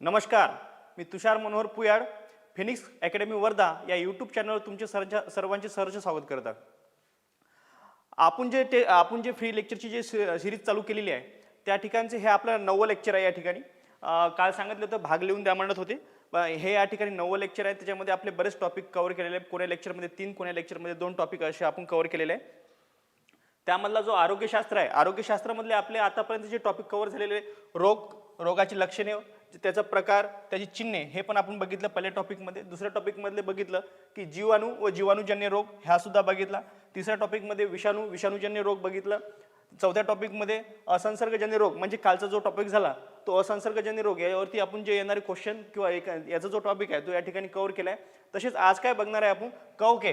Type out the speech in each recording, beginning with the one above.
नमस्कार मी Tushar Manohar Puyad Phoenix academy Wardha या यूट्यूब चॅनलवर तुमचे सर्जा सर्वांचे सहर्ष स्वागत करतात आपण जे ते आपण जे फ्री लेक्चरची जे सिरीज चालू केलेली आहे त्या ठिकाणचे हे आपलं नवं लेक्चर आहे या ठिकाणी. काल सांगितलं होतं भाग लिहून द्या म्हणत होते. हे या ठिकाणी नवं लेक्चर आहे त्याच्यामध्ये आपले बरेच टॉपिक कव्हर केलेले आहे कोण्या लेक्चरमध्ये तीन कोण्या लेक्चरमध्ये दोन टॉपिक असे आपण कव्हर केलेले आहे त्यामधला जो आरोग्यशास्त्र आहे आरोग्यशास्त्रामधले आपले आतापर्यंत जे टॉपिक कव्हर झालेले रोग रोगाची लक्षणे त्याचा प्रकार त्याची चिन्हे हे पण आपण बघितलं पहिल्या टॉपिकमध्ये दुसऱ्या टॉपिकमधले बघितलं की जीवाणू व जीवाणूजन्य रोग ह्या सुद्धा बघितला. तिसऱ्या टॉपिकमध्ये विषाणू विषाणूजन्य रोग बघितलं. चौथ्या टॉपिकमध्ये असंसर्गजन्य रोग म्हणजे कालचा जो टॉपिक झाला तो असंसर्गजन्य रोग यावरती आपण जे येणारे क्वेश्चन किंवा एक याचा जो टॉपिक आहे तो या ठिकाणी कव्हर केला आहे तसेच आज काय बघणार आहे आपण? कवके.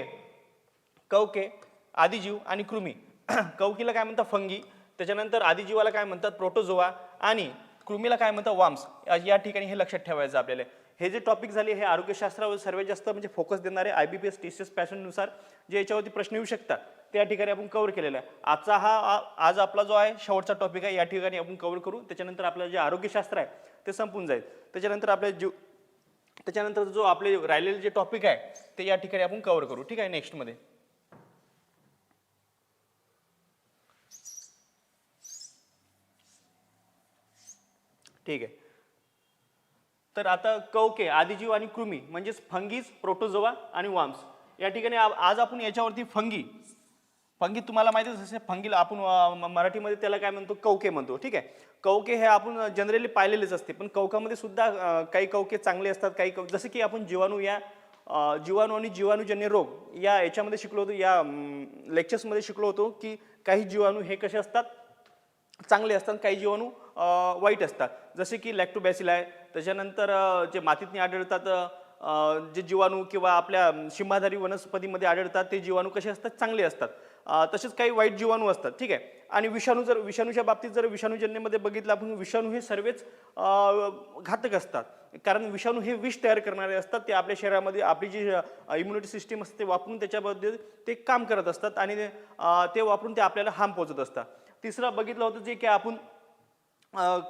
कवके आदिजीव आणि कृमी. कवकीला काय म्हणतात? फंगी. त्याच्यानंतर आदिजीवाला काय म्हणतात? प्रोटोझोआ आणि कृमीला काय म्हणतात? वाम्स. या- ठिकाणी हे लक्षात ठेवायचं आपल्याला. हे जे टॉपिक झाले हे आरोग्यशास्त्रावर सर्वात जास्त म्हणजे फोकस देणारे I B P S T C S पॅशननुसार जे याच्यावरती प्रश्न येऊ शकतात त्या ठिकाणी आपण कव्हर केलेला आहे. आजचा हा आज आपला जो आहे शेवटचा टॉपिक आहे या ठिकाणी आपण कव्हर करू. त्याच्यानंतर आपलं जे आरोग्यशास्त्र आहे ते संपून जाईल. त्याच्यानंतर आपल्या जीव त्याच्यानंतर जो आपले राहिलेले जे टॉपिक आहे ते या ठिकाणी आपण कव्हर करू. ठीक आहे नेक्स्टमध्ये ठीक आहे. तर आता कवके आदिजीव आणि कृमी म्हणजेच फंगीज प्रोटोजोवा आणि वाम्स. या ठिकाणी आज आपण याच्यावरती फंगी. फंगी तुम्हाला माहितीच आहे जसे फंगीला आपण म- मराठीमध्ये त्याला काय म्हणतो? कवके म्हणतो. ठीक आहे. कवके हे आपण जनरली पाहिलेलेच असते. पण कवकामध्ये सुद्धा काही कवके चांगले असतात काही कव जसं की आपण जीवाणू या जीवाणू आणि जीवाणूजन्य रोग या याच्यामध्ये शिकलो होतो या लेक्चर्समध्ये शिकलो होतो की काही जीवाणू हे कसे असतात? चांगले असतात काही जीवाणू वाईट असतात. जसे की लॅक्टोबॅसिल आहे. त्याच्यानंतर जे मातीतनी आढळतात जे जीवाणू किंवा आपल्या अम, शिंबाधारी वनस्पतीमध्ये आढळतात ते जीवाणू कसे असतात? चांगले असतात. तसेच काही वाईट जीवाणू असतात. ठीक आहे? आणि विषाणू जर विषाणूच्या बाबतीत जर विषाणूजन्यमध्ये बघितलं आपण विषाणू हे सर्वच घातक असतात. कारण विषाणू हे विष तयार करणारे असतात. ते आपल्या शरीरामध्ये आपली जी इम्युनिटी सिस्टीम असते ते वापरून त्याच्याबद्दल ते काम करत असतात आणि ते, वापरून ते आपल्याला हार्म पोहोचत असतात. तिसरं बघितलं होतं जे की आपण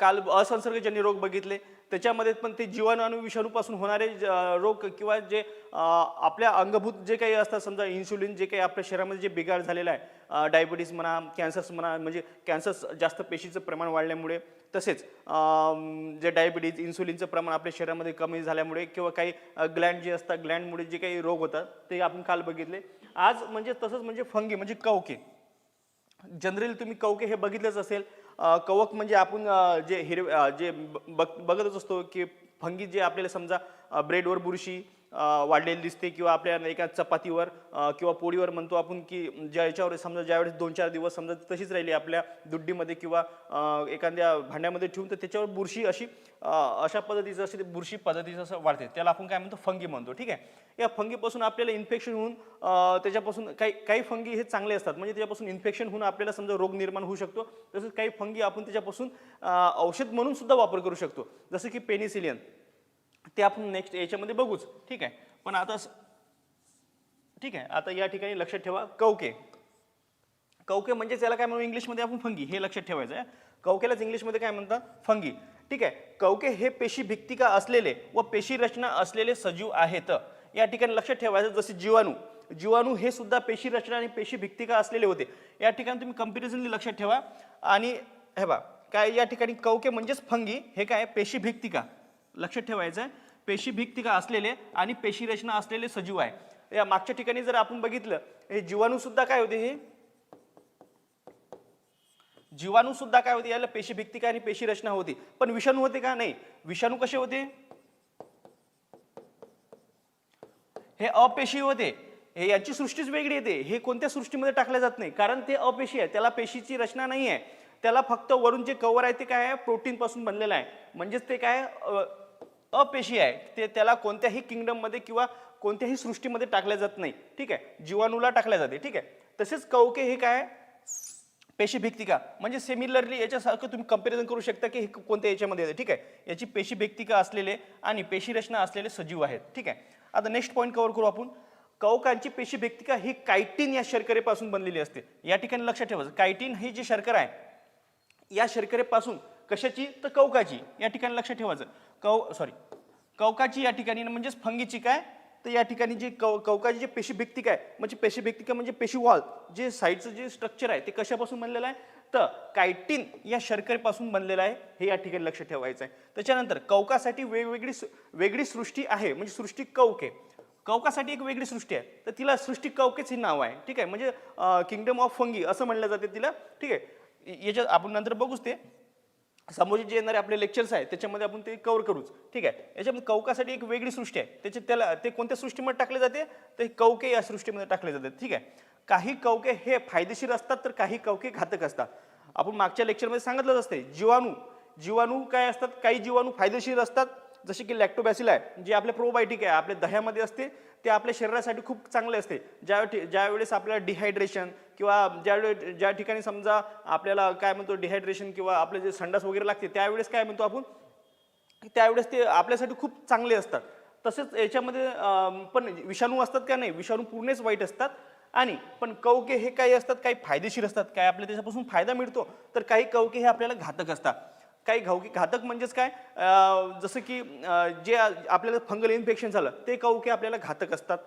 काल असंसर्गजन्य रोग बघितले. त्याच्यामध्ये पण ते जीवाणू आणि विषाणूपासून होणारे ज- रोग किंवा जे आपल्या अंगभूत जे काही असतात समजा इन्सुलिन जे काही आपल्या शरीरामध्ये जे बिघाड झालेला आहे डायबिटीस म्हणा कॅन्सर्स म्हणा म्हणजे कॅन्सर्स जास्त पेशीचं प्रमाण वाढल्यामुळे तसेच जे डायबिटीज इन्सुलिनचं प्रमाण आपल्या शरीरामध्ये कमी झाल्यामुळे किंवा काही ग्लँड जे असतात ग्लँडमुळे जे काही रोग होतात ते आपण काल बघितले. आज म्हणजे तसंच म्हणजे फंगी म्हणजे कवके. जनरली तुम्ही कवके हे बघितलंच असेल कवक म्हणजे आपण जे हिरव जे ब- बघ- बघतच असतो की फंगी जे आपल्याला समजा ब्रेडवर बुरशी वाढलेली दिसते किंवा आपल्या एका चपातीवर किंवा पोळीवर म्हणतो आपण की ज्या याच्यावर समजा ज्यावेळेस दोन चार दिवस समजा तशीच राहिली आपल्या दुड्डीमध्ये किंवा एखाद्या भांड्यामध्ये ठेवून तर त्याच्यावर बुरशी अशी अशा पद्धतीचं अशी बुरशी पद्धतीचं असं वाढते. त्याला आपण काय म्हणतो? फंगी म्हणतो. ठीक आहे? या फंगीपासून आपल्याला इन्फेक्शन होऊन त्याच्यापासून काही काही फंगी हे चांगले असतात. म्हणजे त्याच्यापासून इन्फेक्शन होऊन आपल्याला समजा रोग निर्माण होऊ शकतो. तसंच काही फंगी आपण त्याच्यापासून औषध म्हणून सुद्धा वापर करू शकतो. जसं की पेनिसिलियन ते आपण नेक्स्ट याच्यामध्ये बघूच. ठीक आहे? पण आता ठीक आहे? आता या ठिकाणी लक्षात ठेवा. कवके कवके म्हणजे त्याला काय म्हणू? इंग्लिशमध्ये आपण फंगी. हे लक्षात ठेवायचं आहे कवकेलाच इंग्लिशमध्ये काय म्हणतात? फंगी. ठीक आहे? कवके हे पेशी भित्तिका असलेले व पेशी रचना असलेले सजीव आहेत. या ठिकाणी लक्षात ठेवायचं. जसे जीवाणू. जीवाणू हे सुद्धा पेशी रचना आणि पेशी भित्तिका असलेले होते. या ठिकाणी तुम्ही कम्पॅरिझनली लक्षात ठेवा. आणि हे बा काय या ठिकाणी कवके म्हणजेच फंगी. हे काय? पेशी भित्तिका लक्षात ठेवायचं आहे पेशीभिक्तिका असलेले आणि पेशी रचना असलेले सजीव आहे. या मागच्या ठिकाणी जर आपण बघितलं हे जीवाणू सुद्धा काय होते हे? जीवाणू सुद्धा काय होते? याला पेशीभिक्तिका आणि पेशी रचना होती. पण विषाणू होते का? नाही. विषाणू कसे होते? हे अपेशी होते. हे यांची सृष्टीच वेगळी येते. हे कोणत्या सृष्टीमध्ये टाकल्या जात नाही. कारण ते अपेशी आहे. त्याला पेशीची रचना नाही आहे त्याला फक्त वरून जे कवर आहे ते काय आहे? प्रोटीनपासून बनलेलं आहे. म्हणजेच ते काय अपेशी आहे. ते त्याला कोणत्याही किंगडममध्ये किंवा कोणत्याही सृष्टीमध्ये टाकल्या जात नाही. ठीक आहे? जीवाणूला टाकल्या जाते. ठीक आहे? तसेच कवके हे काय पेशीभिक्तिका पेशी भिक्तिका म्हणजे सिमिलरली याच्यासारखं तुम्ही कंपॅरिझन करू शकता की हे कोणत्या याच्यामध्ये येते. ठीक आहे? याची पेशी भिक्तिका असलेले आणि पेशी रचना असलेले सजीव आहेत. ठीक आहे? आता नेक्स्ट पॉईंट कव्हर करू आपण. कवकांची पेशी भिक्तिका ही कायटीन या शर्करेपासून बनलेली असते. या ठिकाणी लक्षात ठेवायचं कायटीन ही जी शर्करा आहे या शर्करेपासून कशाची? तर कवकाची या ठिकाणी लक्षात ठेवायचं. कव सॉरी कवकाची या ठिकाणी म्हणजेच फंगीची काय? तर या ठिकाणी जे कव कवकाची जे पेशीभिक्तिक आहे म्हणजे पेशीभिक्तिका म्हणजे पेशी वॉल म्हणजे जे साईडचं जे स्ट्रक्चर आहे ते कशापासून बनलेलं आहे? तर कायटिन या शर्करेपासून बनलेलं आहे हे या ठिकाणी लक्ष ठेवायचं आहे त्याच्यानंतर कवकासाठी वेगवेगळी वेगळी सृष्टी आहे म्हणजे सृष्टी कवके कवकासाठी एक वेगळी सृष्टी आहे. तर तिला सृष्टी कवकेच हे नाव आहे ठीक आहे? म्हणजे किंगडम ऑफ फंगी असं म्हणलं जाते तिला ठीक आहे? याच्यात आपण नंतर बघूच ते. समोरचे जे येणारे आपले लेक्चर्स आहेत त्याच्यामध्ये आपण ते कव्हर करूच. ठीक आहे? याच्यामध्ये कौकासाठी एक वेगळी सृष्टी आहे. त्याचे त्याला ते कोणत्या सृष्टीमध्ये टाकले जाते? ते कौके या सृष्टीमध्ये टाकले जाते ठीक आहे? काही कवके हे फायदेशीर असतात तर काही कवके घातक असतात. आपण मागच्या लेक्चरमध्ये सांगितलंच असते जीवाणू. जीवाणू काय असतात? काही जीवाणू फायदेशीर असतात. जसे की लॅक्टोबॅसिल आहे जे आपले प्रोबायोटिक आहे आपल्या दह्यामध्ये असते. ते आपल्या शरीरासाठी खूप चांगले असते. ज्या ज्यावेळेस आपल्याला डिहायड्रेशन किंवा ज्यावेळेस ज्या ठिकाणी समजा आपल्याला काय म्हणतो डिहायड्रेशन किंवा आपले जे संडास वगैरे लागते त्यावेळेस काय म्हणतो आपण? त्यावेळेस ते आपल्यासाठी खूप चांगले असतात. तसेच याच्यामध्ये पण विषाणू असतात का नाही? विषाणू पूर्णच वाईट असतात. आणि पण कवके हे काही असतात काही फायदेशीर असतात. काय आपल्या त्याच्यापासून फायदा मिळतो. तर काही कवके हे आपल्याला घातक असतात. काही घाऊकी घातक म्हणजेच काय? जसं की जे आपल्याला फंगल इन्फेक्शन झालं ते कवके आपल्याला घातक असतात.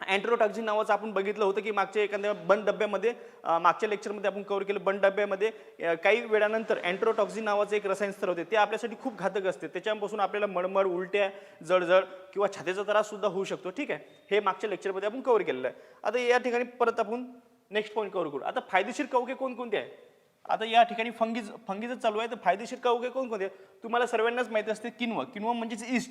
अँट्रोटॉक्झिन नावाचं आपण बघितलं होतं की मागच्या एखाद्या बंद डब्यामध्ये मागच्या लेक्चरमध्ये आपण कव्हर केलं बंद डब्यामध्ये काही वेळानंतर अँट्रोटॉक्झिन नावाचं एक रसायन स्तर होते ते आपल्यासाठी खूप घातक असते. त्याच्यापासून आपल्याला मळमळ उलट्या जळजळ किंवा छातीचा त्रास सुद्धा होऊ शकतो. ठीक आहे? हे मागच्या लेक्चरमध्ये आपण कव्हर केलेलं आहे. आता या ठिकाणी परत आपण नेक्स्ट पॉईंट कव्हर करू. आता फायदेशीर कवके कोणकोणते आहे आता या ठिकाणी फंगीज फंगीज चालू आहे. तर फायदेशीर कवके कोणकोणते आहे? तुम्हाला सर्वांनाच माहिती असते किनवा. किनवा म्हणजेच ईस्ट.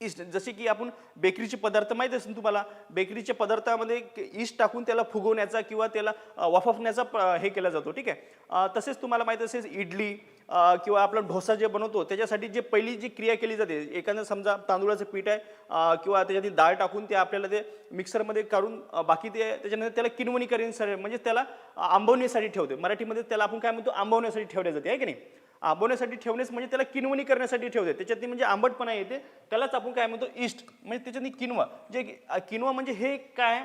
ईस्ट जसे की आपण बेकरीचे पदार्थ माहीत असेल तुम्हाला. बेकरीच्या पदार्थामध्ये ईस्ट टाकून त्याला फुगवण्याचा किंवा त्याला अ, वाफवण्याचा प- हे केला जातो. ठीक आहे? तसेच तुम्हाला माहीत असेल इडली किंवा आपला डोसा जे बनवतो त्याच्यासाठी जे पहिली जी क्रिया केली जाते एखादं समजा तांदूळाचं पीठ आहे किंवा त्याच्यात डाळ टाकून ते आपल्याला ते मिक्सरमध्ये काढून बाकी ते त्याच्यानंतर त्याला किनवणीकरण म्हणजे त्याला आंबवण्यासाठी ठेवते. मराठीमध्ये त्याला आपण काय म्हणतो आंबवण्यासाठी ठेवले जाते आहे की नाही? आंबवण्यासाठी ठेवणेच म्हणजे त्याला किनवणी करण्यासाठी ठेवते. त्याच्यात म्हणजे आंबटपणा येते त्यालाच आपण काय म्हणतो ईस्ट म्हणजे त्याच्यात किनवा. जे किनवा म्हणजे हे काय?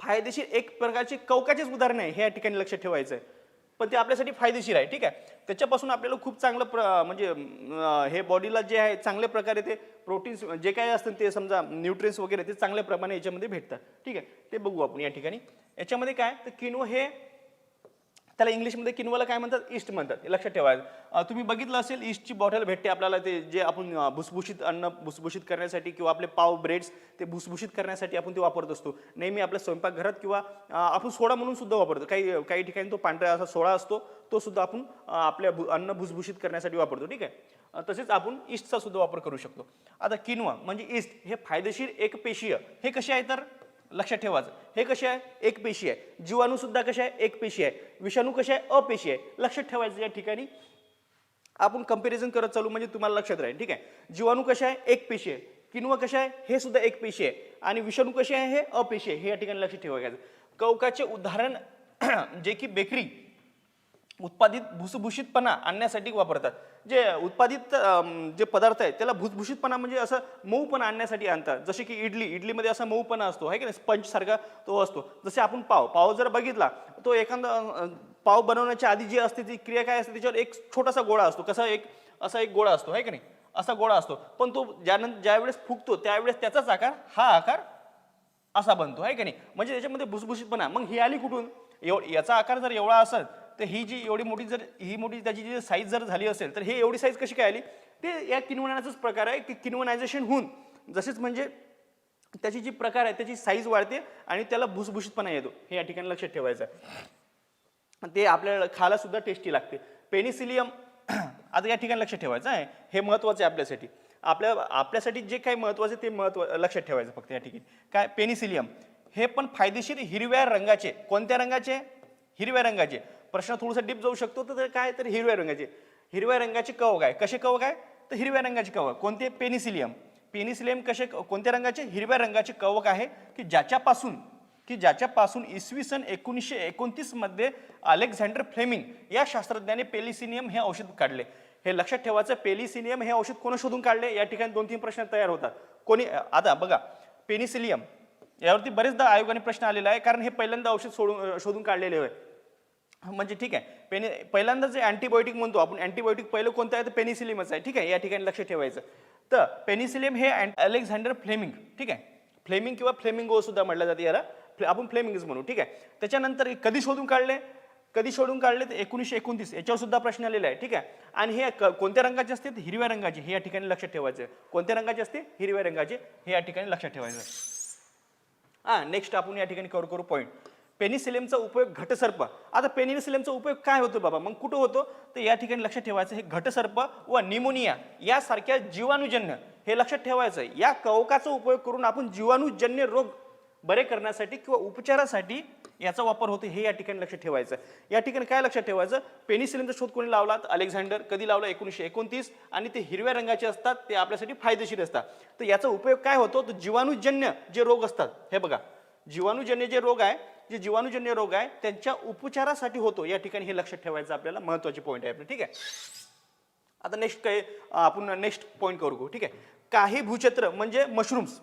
फायदेशीर एक प्रकारचे कवकाचेच उदाहरण आहे हे या ठिकाणी लक्षात ठेवायचं आहे पण ते आपल्यासाठी फायदेशीर आहे ठीक आहे? त्याच्यापासून आपल्याला खूप चांगलं प्र म्हणजे हे बॉडीला जे आहे चांगल्या प्रकारे ते प्रोटीन्स जे काही असतं ते समजा न्यूट्रियन्स वगैरे ते चांगल्या प्रमाणे याच्यामध्ये भेटतात ठीक आहे? ते बघू आपण या ठिकाणी. याच्यामध्ये काय? तर किनो हे त्याला इंग्लिशमध्ये किनवाला काय म्हणतात? ईस्ट म्हणतात. लक्षात ठेवायचं तुम्ही बघितलं असेल ईस्टची बॉटल भेटते आपल्याला ते जे आपण भुसभुशीत अन्न भुसभुशीत करण्यासाठी किंवा आपले पाव ब्रेड्स ते भुसभुशीत करण्यासाठी आपण ते वापरत असतो. नेहमी आपल्या स्वयंपाकघरात किंवा आपण सोडा म्हणून सुद्धा वापरतो. काही काही ठिकाणी तो पांढरा असा सोडा असतो तो सुद्धा आपण आपल्या भु- अन्न भुसभुशीत करण्यासाठी वापरतो. ठीक आहे? तसेच आपण ईस्टचा सुद्धा वापर करू शकतो. आता किनवा म्हणजे ईस्ट हे फायदेशीर एकपेशीय हे कसे आहे तर? लक्षात ठेवायचं हे कसे आहे? एक पेशी आहे. जीवाणूसुद्धा कसे आहे? एक पेशी आहे. विषाणू कसे आहे? अपेशी आहे. लक्षात ठेवायचं या ठिकाणी. आपण कंपॅरिझन करत चालू म्हणजे तुम्हाला लक्षात राहील. ठीक आहे? जीवाणू कसे आहे? एक पेशी आहे. किनवा कशा आहे? हे सुद्धा एक पेशी आहे. आणि विषाणू कसे आहे? हे अपेशी आहे. हे या ठिकाणी लक्षात ठेवायचं. कवकाचे उदाहरण जे की बेकरी उत्पादित भुसभुशीतपणा आणण्यासाठी वापरतात. जे उत्पादित जे पदार्थ आहेत त्याला भुसभुशीतपणा म्हणजे असं मऊपणा आणण्यासाठी आणतात. जसे की इडली इडलीमध्ये असा मऊपणा असतो आहे की नाही? स्पंजसारखा तो असतो. जसे आपण पाव पाव जर बघितला तो एखादा पाव बनवण्याच्या आधी जी असते ती क्रिया काय असते त्याच्यावर एक छोटासा गोळा असतो. कसा एक असा एक गोळा असतो आहे की नाही? असा गोळा असतो. पण तो ज्यानंतर ज्यावेळेस फुगतो त्यावेळेस त्याचाच आकार हा आकार असा बनतो आहे की नाही? म्हणजे त्याच्यामध्ये भुसभुशीतपणा मग ही आली कुठून? एव याचा आकार जर एवढा असेल तर ही जी एवढी मोठी जर ही मोठी त्याची जी साईज जर झाली असेल तर हे एवढी साईज कशी काय आली? ते या किनवनाचाच प्रकार आहे की किनवनायझेशन होऊन जसेच म्हणजे त्याची जी प्रकार आहे त्याची साईज वाढते आणि त्याला भुसभुशीतपणा येतो. हे या ठिकाणी लक्षात ठेवायचं आहे. ते आपल्याला खायला सुद्धा टेस्टी लागते. पेनिसिलियम आता या ठिकाणी लक्षात ठेवायचं आहे. हे महत्त्वाचं आहे आपल्यासाठी. आपल्या आपल्यासाठी जे काही महत्त्वाचं आहे ते महत्त्व लक्षात ठेवायचं फक्त या ठिकाणी. काय? पेनिसिलियम हे पण फायदेशीर हिरव्या रंगाचे. कोणत्या रंगाचे? हिरव्या रंगाचे. प्रश्न थोडासा डीप जाऊ शकतो तर काय तर हिरव्या रंगाचे. हिरव्या रंगाचे कवक आहे. कसे कवक आहे? तर हिरव्या रंगाचे कवक. कोणते? पेनिसिलियम. पेनिसिलियम कसे कोणत्या रंगाचे? हिरव्या रंगाचे कवक आहे की ज्याच्यापासून की ज्याच्यापासून इसवी सन एकोणीसशे एकोणतीसमध्ये अलेक्झांडर फ्लेमिंग या शास्त्रज्ञाने पेलिसिनियम हे औषध काढले. हे लक्षात ठेवायचं पेलिसिनियम हे औषध कोण शोधून काढले? या ठिकाणी दोन तीन प्रश्न तयार होतात. कोणी आता बघा पेनिसिलियम यावरती बरेचदा आयोगाने प्रश्न आलेला आहे कारण हे पहिल्यांदा औषध सोडून शोधून काढलेले आहे म्हणजे ठीक आहे. पेनि पहिल्यांदा जे अँटीबायोटिक म्हणतो आपण अँटीबायोटिक पहिलं कोणतं आहे? तर पेनिसिलिमच आहे. ठीक आहे? या ठिकाणी लक्ष ठेवायचं. तर पेनिसिलिम हे अलेक्झांडर फ्लेमिंग ठीक आहे? फ्लेमिंग किंवा फ्लेमिंगो सुद्धा म्हटलं जाते याला. फ्ले- आपण फ्लेमिंगच म्हणू ठीक आहे? त्याच्यानंतर कधी शोधून काढले? कधी शोधून काढले? तर एकोणीसशे एकोणतीस. याच्यावर सुद्धा प्रश्न आलेला आहे ठीक आहे? आणि हे कोणत्या रंगाचे असते तर हिरव्या रंगाचे. हे या ठिकाणी लक्षात ठेवायचं. कोणत्या रंगाचे असते हिरव्या रंगाचे. हे या ठिकाणी लक्षात ठेवायचं. हा नेक्स्ट आपण या ठिकाणी कव्हर करू पॉईंट पेनिसिलियमचा उपयोग घटसर्प. आता पेनिसिलेमचा उपयोग काय होतो बाबा? मग कुठं होतो? तर या ठिकाणी लक्षात ठेवायचं हे घटसर्प व निमोनिया यासारख्या जीवाणूजन्य हे लक्षात ठेवायचं. आहे या कवकाचा उपयोग करून आपण जीवाणूजन्य रोग बरे करण्यासाठी किंवा उपचारासाठी याचा वापर होतो हे या ठिकाणी लक्षात ठेवायचं. या ठिकाणी काय लक्षात ठेवायचं? पेनिसिलिनचा शोध कोणी लावला? तर अलेक्झांडर. कधी लावला? एकोणीसशे एकोणतीस. आणि ते हिरव्या रंगाचे असतात ते आपल्यासाठी फायदेशीर असतात. तर याचा उपयोग काय होतो? तर जीवाणूजन्य जे रोग असतात हे बघा. जीवाणूजन्य जे रोग आहे जे जीवाणूजन्य रोग आहे त्यांच्या उपचारासाठी होतो. या ठिकाणी हे लक्षात ठेवायचं आपल्याला महत्वाची पॉईंट आहे आपली. ठीक आहे? आता नेक्स्ट काही आपण नेक्स्ट पॉईंट करू. ठीक आहे? काही भूछत्र म्हणजे मशरूम्स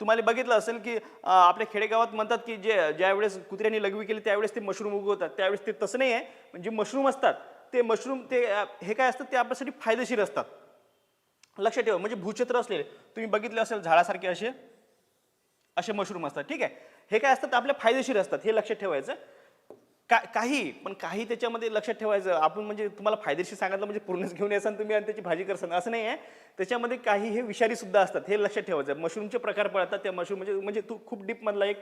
तुम्हाला बघितलं असेल की आपल्या खेडेगावात म्हणतात की जे ज्यावेळेस कुत्र्यांनी लघवी केली त्यावेळेस ते मशरूम उगवतात. त्यावेळेस ते तसं नाही आहे म्हणजे मशरूम असतात. ते मशरूम ते हे काय असतात ते आपल्यासाठी फायदेशीर असतात. लक्षात ठेवा. म्हणजे भूछत्र असलेले. तुम्ही बघितले असेल झाडासारखे असे असे मशरूम असतात. ठीक आहे? हे काय असतात? आपल्या फायदेशीर असतात. हे लक्षात ठेवायचं. का काही पण काही त्याच्यामध्ये लक्षात ठेवायचं. आपण म्हणजे तुम्हाला फायदेशीर सांगितलं म्हणजे पूर्णच घेऊन यासान तुम्ही आणि त्याची भाजी करसान. असं नाही आहे. त्याच्यामध्ये काही हे विषारी सुद्धा असतात. हे लक्षात ठेवायचं. मशरूमचे प्रकार पडतात त्या मशरूम म्हणजे म्हणजे तू खूप डीपमधला एक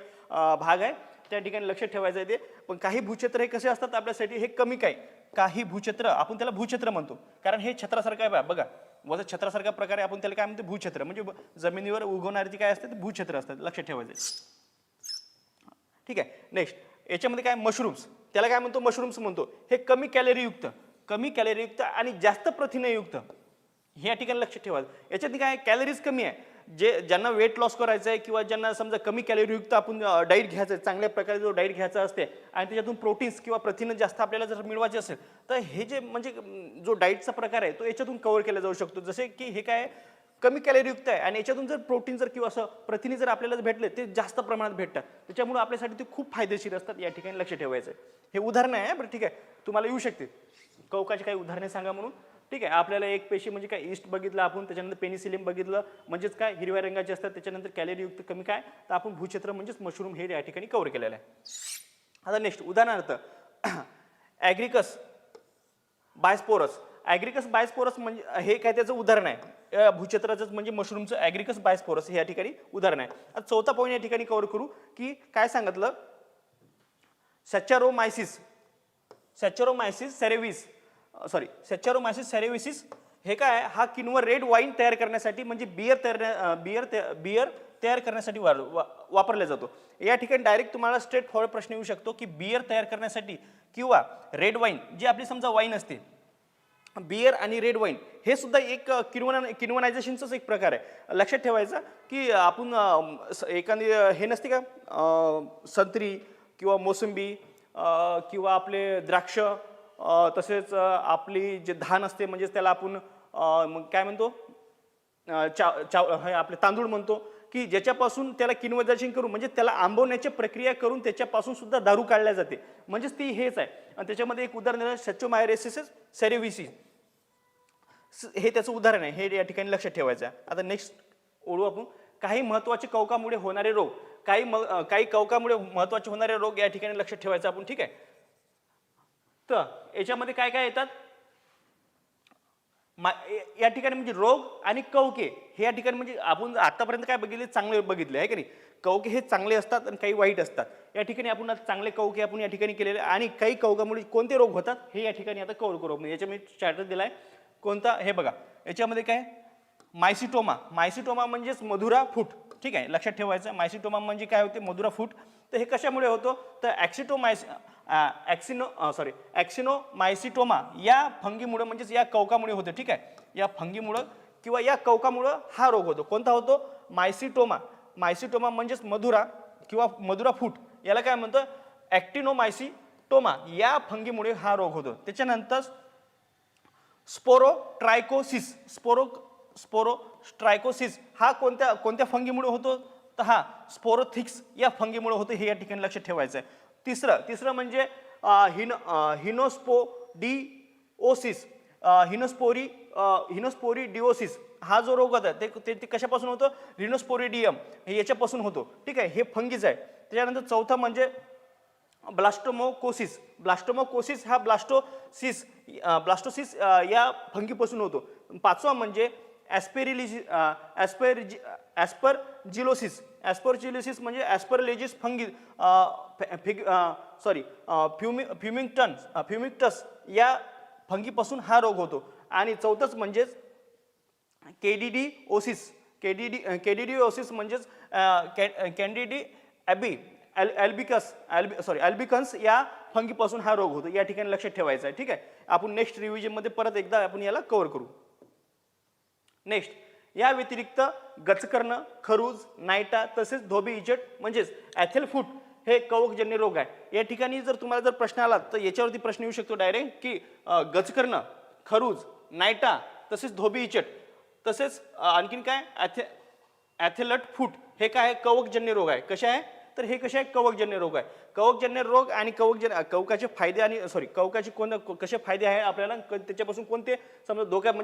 भाग आहे. त्या ठिकाणी लक्षात ठेवायचं आहे ते. पण काही भूक्षेत्र हे कसे असतात आपल्यासाठी? हे कमी काय? काही भूक्षेत्र आपण त्याला भूक्षेत्र म्हणतो. कारण हे छत्रासारखं आहे बा- बघा. वजा छत्रासारखा प्रकारे आपण त्याला काय म्हणतो? भूक्षेत्र म्हणजे जमिनीवर उगवणारी जी काय असते ते भूक्षेत्र असतात. लक्षात ठेवायचं ठीक आहे. नेक्स्ट याच्यामध्ये काय? मशरूम्स त्याला काय म्हणतो? मशरूम्स म्हणतो. हे कमी कॅलरीयुक्त कमी कॅलरीयुक्त आणि जास्त प्रथिनयुक्त. हे या ठिकाणी लक्षात ठेवा. याच्यात काय? कॅलरीज कमी आहे. जे ज्यांना वेट लॉस करायचं आहे किंवा ज्यांना समजा कमी कॅलरीयुक्त आपण डाईट घ्यायचं आहे चांगल्या प्रकारे जो डाईट घ्यायचा असते आणि त्याच्यातून प्रोटीन्स किंवा प्रथिनं जास्त आपल्याला जर मिळवायचे असेल तर हे जे म्हणजे जो डाईटचा प्रकार आहे तो याच्यातून कवर केला जाऊ शकतो. जसे की हे काय? कमी कॅलरीयुक्त आहे आणि याच्यातून जर प्रोटीन जर किंवा असं प्रथिने जर आपल्याला भेटले ते जास्त प्रमाणात भेटतात. त्याच्यामुळे आपल्यासाठी ते खूप फायदेशीर असतात. या ठिकाणी लक्ष ठेवायचं आहे हे उदाहरण आहे बरं ठीक आहे. तुम्हाला येऊ शकते. कवकाची काही उदाहरणे सांगा म्हणून. ठीक आहे आपल्याला एक पेशी म्हणजे काय? ईस्ट बघितलं आपण त्याच्यानंतर पेनिसिलिम बघितलं म्हणजेच काय? हिरव्या रंगाचे असतात त्याच्यानंतर कॅलरीयुक्त कमी काय? तर आपण भूक्षेत्र म्हणजेच मशरूम हे या ठिकाणी कव्हर केलेलं आहे. आता नेक्स्ट उदाहरणार्थ ॲग्रिकस बायस्पोरस. ॲग्रिकस बायस्पोरस म्हणजे हे काय त्याचं उदाहरण आहे. भूक्षेत्राचंच म्हणजे मशरूमचं ॲग्रिकस बायस्पोरस हे या ठिकाणी उदाहरण आहे. आता चौथा पॉईंट या ठिकाणी कव्हर करू की काय सांगितलं? सॅचारोमायसिस सॅचारोमायसिस सेरेविस सॉरी सॅचारोमायसिस सेरेविसिस हे काय हा किनवर रेड वाईन तयार करण्यासाठी म्हणजे बियर तयार बियर बियर तयार करण्यासाठी वा- वापरला जातो. या ठिकाणी डायरेक्ट तुम्हाला स्ट्रेट फॉरवर्ड प्रश्न येऊ शकतो की बियर तयार करण्यासाठी किंवा रेड वाईन जी आपली समजा वाईन असते बियर आणि रेड वाईन हे सुद्धा एक किनवना किनवनायझेशनचाच एक प्रकार आहे. लक्षात ठेवायचं की आपण स- एखादी हे नसते का संत्री किंवा मोसंबी किंवा आपले द्राक्ष तसेच आपली जे धान असते म्हणजेच त्याला आपण मग काय म्हणतो चा चा चाव हे आपले तांदूळ म्हणतो की ज्याच्यापासून त्याला किन्वजायझेशन करून म्हणजे त्याला आंबवण्याची प्रक्रिया करून त्याच्यापासून सुद्धा दारू काढल्या जाते. म्हणजेच ती हेच आहे. आणि त्याच्यामध्ये एक उदाहरण दिलं सच्चोमायरेसिस सेरेविसी हे त्याचं उदाहरण आहे हे या ठिकाणी लक्षात ठेवायचं आहे. आता नेक्स्ट ओळू आपण. काही महत्त्वाचे कवकामुळे होणारे रोग काही म काही कवकामुळे महत्त्वाचे होणारे रोग या ठिकाणी लक्षात ठेवायचं आपण ठीक आहे? तर याच्यामध्ये काय काय येतात? मा या- या ठिकाणी म्हणजे रोग आणि कवके हे या ठिकाणी म्हणजे आपण आतापर्यंत काय बघितले चांगले बघितले आहे की नाही? कवके हे चांगले असतात आणि काही वाईट असतात. या ठिकाणी आपण चांगले कवके आपण या ठिकाणी केलेले आणि काही कवकामुळे कोणते रोग होतात हे या ठिकाणी आता कवर करू म्हणजे याच्या मी चार्टर दिला आहे कोणता? हे बघा. याच्यामध्ये काय? मायसिटोमा. मायसिटोमा म्हणजेच मधुरा फूट. ठीक आहे? लक्षात ठेवायचं. मायसिटोमा म्हणजे काय होते? मधुरा फूट. तर हे कशामुळे होतो? तर ॲक्सिटोमायस ॲक्सिनो सॉरी ॲक्सिनोमायसिटोमा या फंगीमुळं म्हणजेच या कवकामुळे होते. ठीक आहे? या फंगीमुळं किंवा या कवकामुळं हा रोग होतो. कोणता होतो? मायसिटोमा. मायसिटोमा म्हणजेच मधुरा किंवा मधुरा फूट याला काय म्हणतं? ॲक्टिनोमायसिटोमा. या फंगीमुळे हा रोग होतो. त्याच्यानंतर स्पोरोट्रायकोसिस स्पोरो स्पोरो स्ट्रायकोसिस हा कोणत्या कोणत्या फंगीमुळे होतो? तर हा स्पोरोथिक्स या फंगीमुळे होतो हे या ठिकाणी लक्षात ठेवायचं आहे. तिसरं तिसरं म्हणजे हिन हिनोस्पोडिओसिस हिनोस्पोरी हिनोस्पोरी डिओसिस हा जो रोग होता ते ते ते कशापासून होतं? रिनोस्पोरिडियम हे याच्यापासून होतो. ठीक आहे? हे फंगीज आहे. त्याच्यानंतर चौथा म्हणजे ब्लास्टोमोकोसिस. ब्लास्टोमोकोसिस हा ब्लास्टोसिस ब्लास्टोसिस या फंगीपासून होतो. पाचवा म्हणजे ॲस्पेरिलिजि ॲस्पेरिजि ॲस्परजिलोसिस ॲस्परजिलोसिस म्हणजे ॲस्परलेजिस फंगी फिग सॉरी फ्युमि फ्युमिंगटन फ्युमिक्टस या फंगीपासून हा रोग होतो. आणि चौथंच म्हणजेच केडीडी ओसिस केडीडी केडीडी ओसिस म्हणजेच कॅन्डिडी ॲबी ॲल ॲल्बिकस ॲल्बि सॉरी ॲल्बिकन्स या फंगीपासून हा रोग होतो. या ठिकाणी लक्षात ठेवायचा आहे ठीक आहे? आपण नेक्स्ट रिव्हिजनमध्ये परत एकदा आपण याला कव्हर करू. नेक्स्ट या व्यतिरिक्त गचकर्ण खरूज नायटा तसेच धोबी इजट म्हणजेच ॲथेल फूट हे कवकजन्य रोग आहे. या ठिकाणी जर तुम्हाला जर प्रश्न आला तर याच्यावरती प्रश्न येऊ शकतो डायरेक्ट की गचकर्ण खरूज नायटा तसेच धोबी इचट तसेच आणखीन काय? ॲथे ॲथेलट फूट हे काय आहे? कवकजन्य रोग आहे. कसे आहे? तर हे कसे आहे? कवकजन्य रोग आहे. कवकजन्य रोग आणि कवकजन्य कवकाचे फायदे आणि सॉरी कवकाचे कोण कसे फायदे आहे आपल्याला? त्याच्यापासून कोणते? समजा धोका म्हणजे